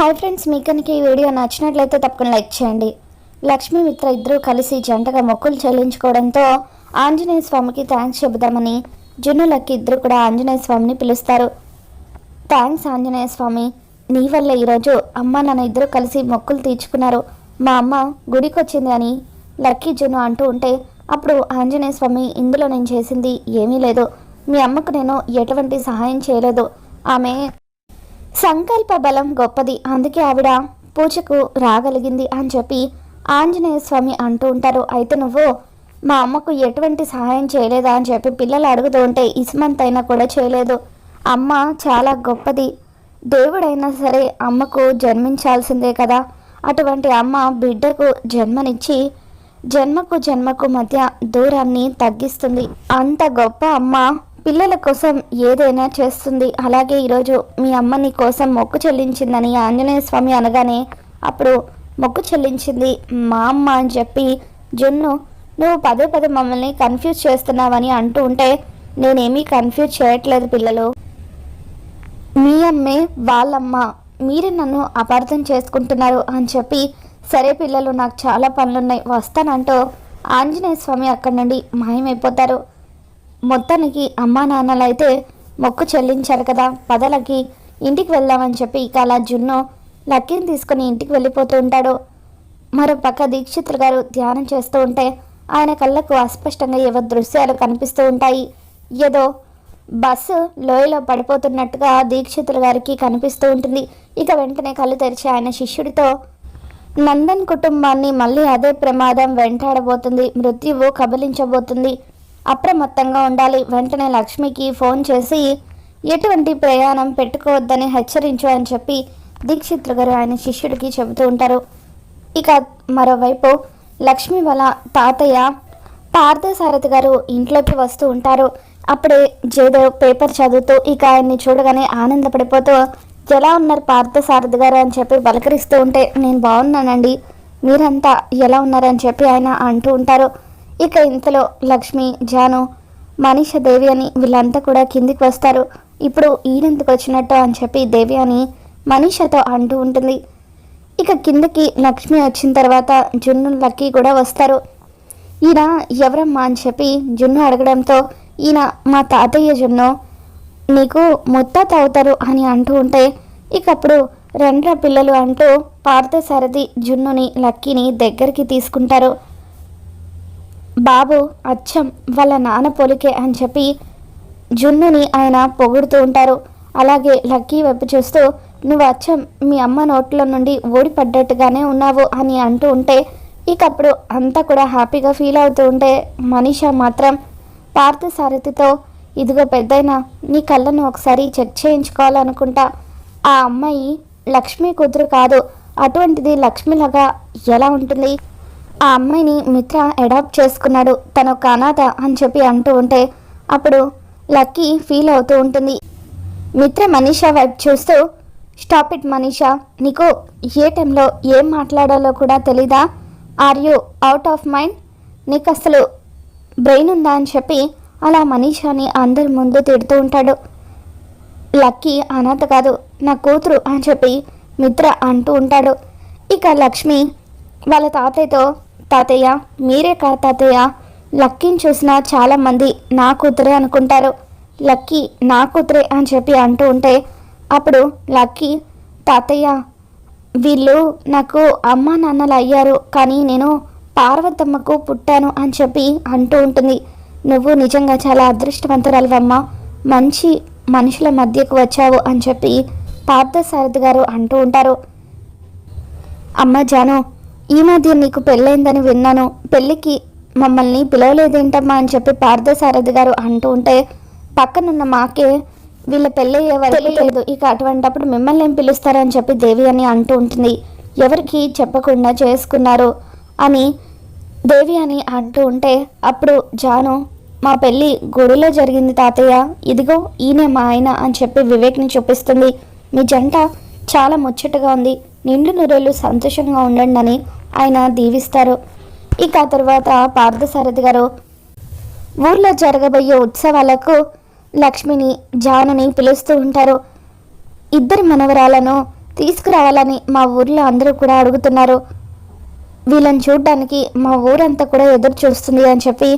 Hi friends మీకు కనుక ఈ వీడియో నచ్చినట్లయితే తప్పకుండా లైక్ చేయండి. లక్ష్మీ మిత్ర ఇద్దరూ కలిసి జంటగా మొక్కులు చెల్లించుకోవడంతో ఆంజనేయ స్వామికి థ్యాంక్స్ చెబుదామని జున్నులకి ఇద్దరు కూడా ఆంజనేయ స్వామిని పిలుస్తారు. థ్యాంక్స్ ఆంజనేయ స్వామి. నీ వల్ల ఈరోజు అమ్మ నాన్న ఇద్దరు కలిసి మొక్కులు తీర్చుకున్నారు. మా అమ్మ గుడికి వచ్చింది అని లక్కీ జును అంటూ ఉంటే అప్పుడు ఆంజనేయ స్వామి ఇందులో నేను చేసింది ఏమీ లేదు. మీ అమ్మకు నేను ఎటువంటి సహాయం చేయలేదు. ఆమె సంకల్ప బలం గొప్పది. అందుకే ఆవిడ పూజకు రాగలిగింది అని చెప్పి ఆంజనేయ స్వామి అంటూ ఉంటారు. అయితే నువ్వు మా అమ్మకు ఎటువంటి సహాయం చేయలేదా అని చెప్పి పిల్లలు అడుగుతూ ఉంటే ఇస్మంత్ అయినా కూడా చేయలేదు. అమ్మ చాలా గొప్పది. దేవుడైనా సరే అమ్మకు జన్మించాల్సిందే కదా. అటువంటి అమ్మ బిడ్డకు జన్మనిచ్చి జన్మకు జన్మకు మధ్య దూరాన్ని తగ్గిస్తుంది. అంత గొప్ప అమ్మ పిల్లల కోసం ఏదైనా చేస్తుంది. అలాగే ఈరోజు మీ అమ్మ నీ కోసం మొక్కు చెల్లించిందని ఆంజనేయ స్వామి అనగానే అప్పుడు మొక్కు చెల్లించింది మా అమ్మ అని చెప్పి జున్ను నువ్వు పదే పదే మమ్మల్ని కన్ఫ్యూజ్ చేస్తున్నావని అంటూ ఉంటే నేనేమీ కన్ఫ్యూజ్ చేయట్లేదు పిల్లలు. మీ అమ్మే వాళ్ళమ్మ మీరే నన్ను అపార్థం చేసుకుంటున్నారు అని చెప్పి సరే పిల్లలు నాకు చాలా పనులున్నాయి వస్తానంటూ ఆంజనేయ స్వామి అక్కడి నుండి మాయమైపోతారు. మొత్తానికి అమ్మా నాన్నలు అయితే మొక్కు చెల్లించారు కదా పదలకి ఇంటికి వెళ్దామని చెప్పి ఇక అలా జున్ను లక్కీని తీసుకుని ఇంటికి వెళ్ళిపోతూ ఉంటాడు. మరో పక్క దీక్షితులు గారు ధ్యానం చేస్తూ ఉంటే ఆయన కళ్ళకు అస్పష్టంగా ఏవో దృశ్యాలు కనిపిస్తూ ఉంటాయి. ఏదో బస్సు లోయలో పడిపోతున్నట్టుగా దీక్షితులు గారికి కనిపిస్తూ ఉంటుంది. ఇక వెంటనే కళ్ళు తెరిచి ఆయన శిష్యుడితో నందన్ కుటుంబాన్ని మళ్ళీ అదే ప్రమాదం వెంటాడబోతుంది. మృత్యువు కబలించబోతుంది. అప్రమత్తంగా ఉండాలి. వెంటనే లక్ష్మికి ఫోన్ చేసి ఎటువంటి ప్రయాణం పెట్టుకోవద్దని హెచ్చరించు అని చెప్పి దీక్షితులు గారు ఆయన శిష్యుడికి చెబుతూ ఉంటారు. ఇక మరోవైపు లక్ష్మి వల్ల తాతయ్య పార్థసారథి గారు ఇంట్లోకి వస్తూ ఉంటారు. అప్పుడే జయదేవ్ పేపర్ చదువుతూ ఇక ఆయన్ని చూడగానే ఆనందపడిపోతూ ఎలా ఉన్నారు పార్థసారథి గారు? అని చెప్పి పలకరిస్తూ ఉంటే నేను బాగున్నానండి. మీరంతా ఎలా ఉన్నారని చెప్పి ఆయన అంటూ ఉంటారు. ఇక ఇంతలో లక్ష్మి జాను మనీష దేవి అని వీళ్ళంతా కూడా కిందికి వస్తారు. ఇప్పుడు ఈయనెందుకు వచ్చినట్టు అని చెప్పి దేవి అని మనీషతో అంటూ ఉంటుంది. ఇక కిందకి లక్ష్మి వచ్చిన తర్వాత జున్ను లక్కీ కూడా వస్తారు. ఈయన ఎవరమ్మా అని చెప్పి జున్ను అడగడంతో ఈయన మా తాతయ్య జున్ను నీకు ముత్తాత అవుతారు అని అంటూ ఉంటే ఇక అప్పుడు రెండ్ర పిల్లలు అంటూ పార్థసారథి జున్నుని లక్కీని దగ్గరికి తీసుకుంటారు. బాబు అచ్చం వాళ్ళ నాన్న పొలికే అని చెప్పి జున్నుని ఆయన పొగుడుతూ ఉంటారు. అలాగే లక్కీ వైపు చూస్తూ నువ్వు అచ్చం మీ అమ్మ నోట్ల నుండి ఓడిపడ్డట్టుగానే ఉన్నావు అని అంటూ ఉంటే ఇకప్పుడు అంతా కూడా హ్యాపీగా ఫీల్ అవుతూ ఉంటే మనీషా మాత్రం పార్థసారథితో ఇదిగో పెద్దయినా నీ కళ్ళను ఒకసారి చెక్ చేయించుకోవాలనుకుంటా. ఆ అమ్మాయి లక్ష్మి కూతురు కాదు అటువంటిది లక్ష్మిలాగా ఎలా ఉంటుంది? ఆ అమ్మాయిని మిత్ర అడాప్ట్ చేసుకున్నాడు. తను ఒక అనాథ అని చెప్పి అంటూ ఉంటే అప్పుడు లక్కీ ఫీల్ అవుతూ ఉంటుంది. మిత్ర మనీషా వైపు చూస్తూ స్టాప్ ఇట్ మనీషా. నీకు ఏ టైంలో ఏం మాట్లాడాలో కూడా తెలీదా? Are you out of mind నీకు అసలు బ్రెయిన్ ఉందా? అని చెప్పి అలా మనీషాని అందరి ముందు తిడుతూ ఉంటాడు. లక్కీ అనాథ కాదు నా కూతురు అని చెప్పి మిత్ర అంటూ ఉంటాడు. ఇక లక్ష్మి వాళ్ళ తాతయ్యతో తాతయ్య మీరే కాదు తాతయ్య. లక్కీని చూసిన చాలామంది నా కూతురే అనుకుంటారు. లక్కీ నా కూతురే అని చెప్పి అంటూ ఉంటే అప్పుడు లక్కీ తాతయ్య వీళ్ళు నాకు అమ్మా నాన్నలు అయ్యారు కానీ నేను పార్వతమ్మకు పుట్టాను అని చెప్పి అంటూ ఉంటుంది. నువ్వు నిజంగా చాలా అదృష్టవంతురాలవమ్మా. మంచి మనుషుల మధ్యకు వచ్చావు అని చెప్పి పార్థసారథి గారు అంటూ ఉంటారు. అమ్మ జాను ఈ మధ్య నీకు పెళ్ళైందని విన్నాను. పెళ్ళికి మమ్మల్ని పిలవలేదేంటమ్మా అని చెప్పి పార్థసారథి గారు అంటూ ఉంటే పక్కనున్న మాకే వీళ్ళ పెళ్ళయ్యే వరకు లేదు. ఇక అటువంటప్పుడు మిమ్మల్ని ఏం పిలుస్తారని చెప్పి దేవి అని అంటూ ఉంటుంది. ఎవరికి చెప్పకుండా చేసుకున్నారు అని దేవి అని అంటూ ఉంటే అప్పుడు జాను మా పెళ్ళి గుడిలో జరిగింది తాతయ్య. ఇదిగో ఈయనే మా ఆయన అని చెప్పి వివేక్ని చూపిస్తుంది. మీ జంట చాలా ముచ్చటగా ఉంది. నిండు నూరేళ్ళు సంతోషంగా ఉండండి అని ఆయన దీవిస్తారు. ఇక తర్వాత పార్థసారథి గారు ఊర్లో జరగబోయే ఉత్సవాలకు లక్ష్మిని జానుని పిలుస్తూ ఉంటారు. ఇద్దరి మనవరాలను తీసుకురావాలని మా ఊర్లో అందరూ కూడా అడుగుతున్నారు. వీళ్ళని చూడడానికి మా ఊరంతా కూడా ఎదురు చూస్తుంది అని చెప్పి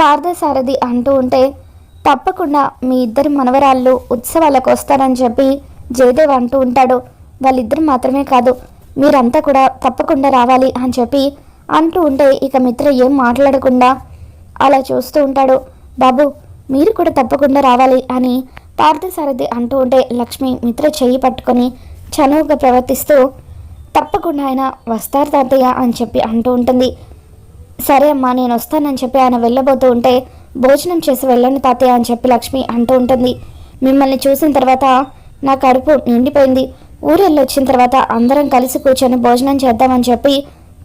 పార్థసారథి అంటూ ఉంటే తప్పకుండా మీ ఇద్దరు మనవరాళ్ళు ఉత్సవాలకు వస్తారని చెప్పి జయదేవ్ అంటూ ఉంటాడు. వాళ్ళిద్దరు మాత్రమే కాదు మీరంతా కూడా తప్పకుండా రావాలి అని చెప్పి అంటూ ఉంటే ఇక మిత్ర ఏం మాట్లాడకుండా అలా చూస్తూ ఉంటాడు. బాబు మీరు కూడా తప్పకుండా రావాలి అని పార్థసారథి అంటూ ఉంటే లక్ష్మి మిత్ర చెయ్యి పట్టుకొని చనువుగా ప్రవర్తిస్తూ తప్పకుండా ఆయన వస్తారు తాతయ్య అని చెప్పి అంటూ ఉంటుంది. సరే అమ్మా నేను వస్తానని చెప్పి ఆయన వెళ్ళబోతూ ఉంటే భోజనం చేసి వెళ్ళండి తాతయ్య అని చెప్పి లక్ష్మి అంటూ ఉంటుంది. మిమ్మల్ని చూసిన తర్వాత నా కడుపు నిండిపోయింది. ఊరెళ్ళి వచ్చిన తర్వాత అందరం కలిసి కూర్చొని భోజనం చేద్దామని చెప్పి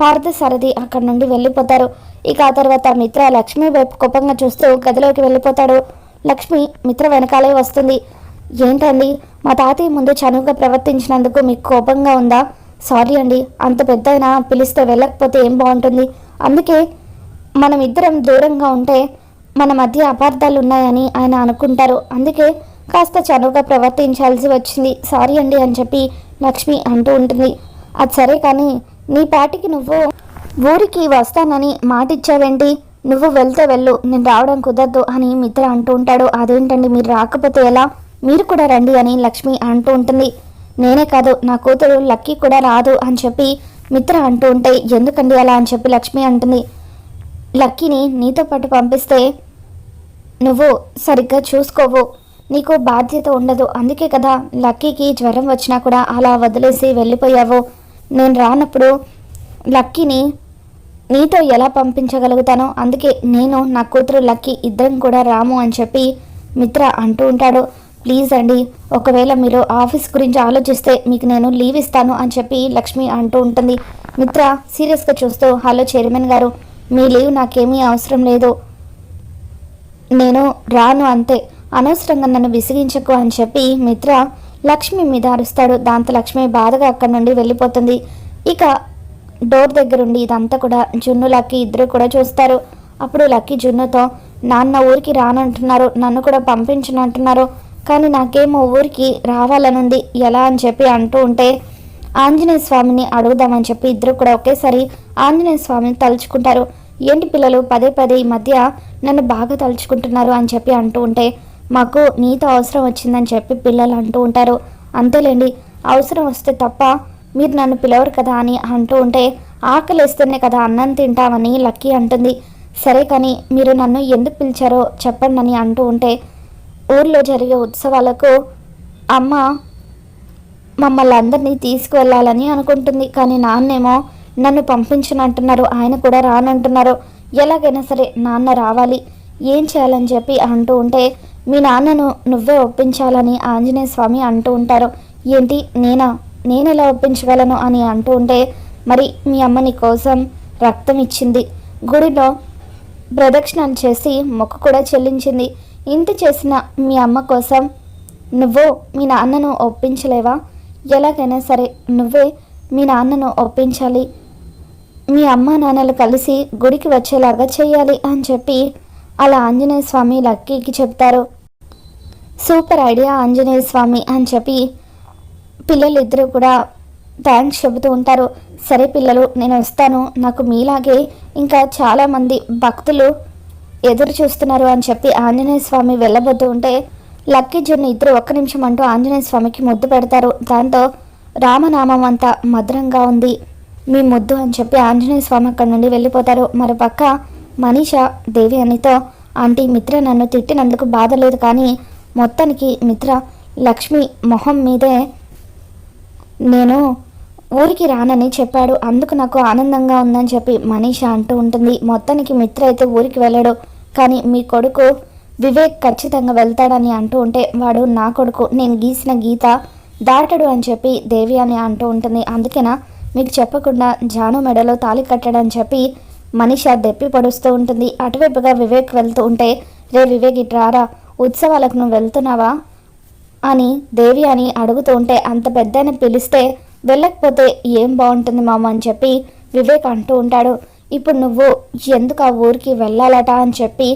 పార్థసారథి అక్కడి నుండి వెళ్ళిపోతారు. ఇక ఆ తర్వాత మిత్ర లక్ష్మి వైపు కోపంగా చూస్తూ గదిలోకి వెళ్ళిపోతాడు. లక్ష్మి మిత్ర వెనకాలే వస్తుంది. ఏంటండి? మా తాతయ్య ముందు చనువుగా ప్రవర్తించినందుకు మీకు కోపంగా ఉందా? సారీ అండి అంత పెద్ద అయినా పిలిస్తే వెళ్ళకపోతే ఏం బాగుంటుంది? అందుకే మనం ఇద్దరం దూరంగా ఉంటే మన మధ్య అపార్థాలు ఉన్నాయని ఆయన అనుకుంటారు. అందుకే కాస్త చనువుగా ప్రవర్తించాల్సి వచ్చింది. సారీ అండి అని చెప్పి లక్ష్మి అంటూ ఉంటుంది. అది సరే కానీ నీ పాటికి నువ్వు ఊరికి వస్తానని మాట ఇచ్చావేంటి నువ్వు వెళ్తే వెళ్ళు. నేను రావడం కుదరదు అని మిత్ర అంటూ ఉంటాడు. అదేంటండి? మీరు రాకపోతే ఎలా? మీరు కూడా రండి అని లక్ష్మి అంటూ ఉంటుంది. నేనే కాదు. నా కూతురు లక్కీ కూడా రాదు అని చెప్పి మిత్ర అంటూ ఉంటే ఎందుకండి అలా అని చెప్పి లక్ష్మి అంటుంది. లక్కీని నీతో పాటు పంపిస్తే నువ్వు సరిగ్గా చూసుకోవు. నీకు బాధ్యత ఉండదు. అందుకే కదా లక్కీకి జ్వరం వచ్చినా కూడా అలా వదిలేసి వెళ్ళిపోయావు. నేను రానప్పుడు లక్కీని నీతో ఎలా పంపించగలుగుతానో అందుకే నేను నా కూతురు లక్కీ ఇద్దరం కూడా రాము అని చెప్పి మిత్ర అంటూ ఉంటాడు. ప్లీజ్ అండి ఒకవేళ మీరు ఆఫీస్ గురించి ఆలోచిస్తే మీకు నేను లీవ్ ఇస్తాను అని చెప్పి లక్ష్మి అంటూ ఉంటుంది. మిత్ర సీరియస్గా చూస్తూ హలో చైర్మన్ గారు మీ లీవ్ నాకేమీ అవసరం లేదు. నేను రాను అంతే. అనవసరంగా నన్ను విసిగించకు అని చెప్పి మిత్ర లక్ష్మి మీద అరుస్తాడు. దాంతో లక్ష్మి బాధగా అక్కడి నుండి వెళ్ళిపోతుంది. ఇక డోర్ దగ్గరుండి ఇదంతా కూడా జున్ను లక్కీ ఇద్దరు కూడా చూస్తారు. అప్పుడు లక్కీ జున్నుతో నాన్న ఊరికి రానంటున్నారు. నన్ను కూడా పంపించనంటున్నారు. కానీ నాకేమో ఊరికి రావాలనుంది. ఎలా? అని చెప్పి అంటూ ఉంటే ఆంజనేయ స్వామిని అడుగుదామని చెప్పి ఇద్దరు కూడా ఒకేసారి ఆంజనేయ స్వామిని తలుచుకుంటారు. ఏంటి పిల్లలు? పదే పదే ఈ మధ్య నన్ను బాగా తలుచుకుంటున్నారు అని చెప్పి అంటూ ఉంటే మాకు నీతో అవసరం వచ్చిందని చెప్పి పిల్లలు అంటూ ఉంటారు. అంతేలేండి అవసరం వస్తే తప్ప మీరు నన్ను పిలవరు కదా అని అంటూ ఉంటే ఆకలిస్తేనే కదా అన్నం తింటామని లక్కీ అంటుంది. సరే కానీ మీరు నన్ను ఎందుకు పిలిచారో చెప్పండి అని అంటూ ఉంటే ఊర్లో జరిగే ఉత్సవాలకు అమ్మ మమ్మల్ని అందరినీ తీసుకువెళ్ళాలని అనుకుంటుంది. కానీ నాన్నేమో నన్ను పంపించనంటున్నారు ఆయన కూడా రానంటున్నారు. ఎలాగైనా సరే నాన్న రావాలి ఏం చేయాలని చెప్పి అంటూ ఉంటే మీ నాన్నను నువ్వే ఒప్పించాలని ఆంజనేయ స్వామి అంటూ ఉంటారు. ఏంటి? నేనా? నేను ఎలా ఒప్పించగలను అని అంటూ ఉంటే మరి మీ అమ్మ నీ కోసం రక్తం ఇచ్చింది. గుడిలో ప్రదక్షిణలు చేసి మొక్కు కూడా చెల్లించింది. ఇంత చేసిన మీ అమ్మ కోసం నువ్వు మీ నాన్నను ఒప్పించలేవా? ఎలాగైనా సరే నువ్వే మీ నాన్నను ఒప్పించాలి. మీ అమ్మ నాన్నలు కలిసి గుడికి వచ్చేలాగా చేయాలి అని చెప్పి అలా ఆంజనేయ స్వామి లక్కీకి చెప్తారు. సూపర్ ఐడియా ఆంజనేయ స్వామి అని చెప్పి పిల్లలిద్దరూ కూడా థ్యాంక్స్ చెబుతూ ఉంటారు. సరే పిల్లలు నేను వస్తాను. నాకు మీలాగే ఇంకా చాలామంది భక్తులు ఎదురు చూస్తున్నారు అని చెప్పి ఆంజనేయ స్వామి వెళ్ళబోతూ ఉంటే లక్కీ జున్ను ఇద్దరు ఒక్క నిమిషం అంటూ ఆంజనేయ స్వామికి ముద్దు పెడతారు. దాంతో రామనామం అంతా మధురంగా ఉంది. మీ ముద్దు అని చెప్పి ఆంజనేయ స్వామి అక్కడి నుండి వెళ్ళిపోతారు. మరోపక్క మనీష దేవి అనితో ఆంటీ మిత్ర నన్ను తిట్టినందుకు బాధ లేదు కానీ మొత్తానికి మిత్ర లక్ష్మి మొహం మీదే నేను ఊరికి రానని చెప్పాడు. అందుకు నాకు ఆనందంగా ఉందని చెప్పి మనీష అంటూ ఉంటుంది. మొత్తానికి మిత్ర అయితే ఊరికి వెళ్ళాడు కానీ మీ కొడుకు వివేక్ ఖచ్చితంగా వెళ్తాడని అంటూ ఉంటే వాడు నా కొడుకు నేను గీసిన గీత దాటడు అని చెప్పి దేవి అని అంటూ ఉంటుంది. అందుకేనా? మీకు చెప్పకుండా జాను మెడలో తాళి కట్టడని చెప్పి మనిష దెప్పి పడుస్తూ ఉంటుంది. అటువైపుగా వివేక్ వెళ్తూ ఉంటే రే వివేక్ ఇట్రారా ఉత్సవాలకు నువ్వు వెళ్తున్నావా? అని దేవి అని అడుగుతూ ఉంటే అంత పెద్ద పిలిస్తే వెళ్ళకపోతే ఏం బాగుంటుంది మామ? అని చెప్పి వివేక్ అంటూ ఉంటాడు. ఇప్పుడు నువ్వు ఎందుకు ఆ ఊరికి వెళ్ళాలట? అని చెప్పి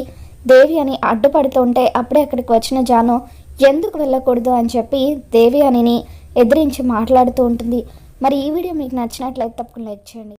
దేవి అని అడ్డుపడుతూ ఉంటే అప్పుడే అక్కడికి వచ్చిన జాను ఎందుకు వెళ్ళకూడదు? అని చెప్పి దేవి అనిని ఎదిరించి మాట్లాడుతూ ఉంటుంది. మరి ఈ వీడియో మీకు నచ్చినట్లయితే తప్పకుండా లైక్ చేయండి.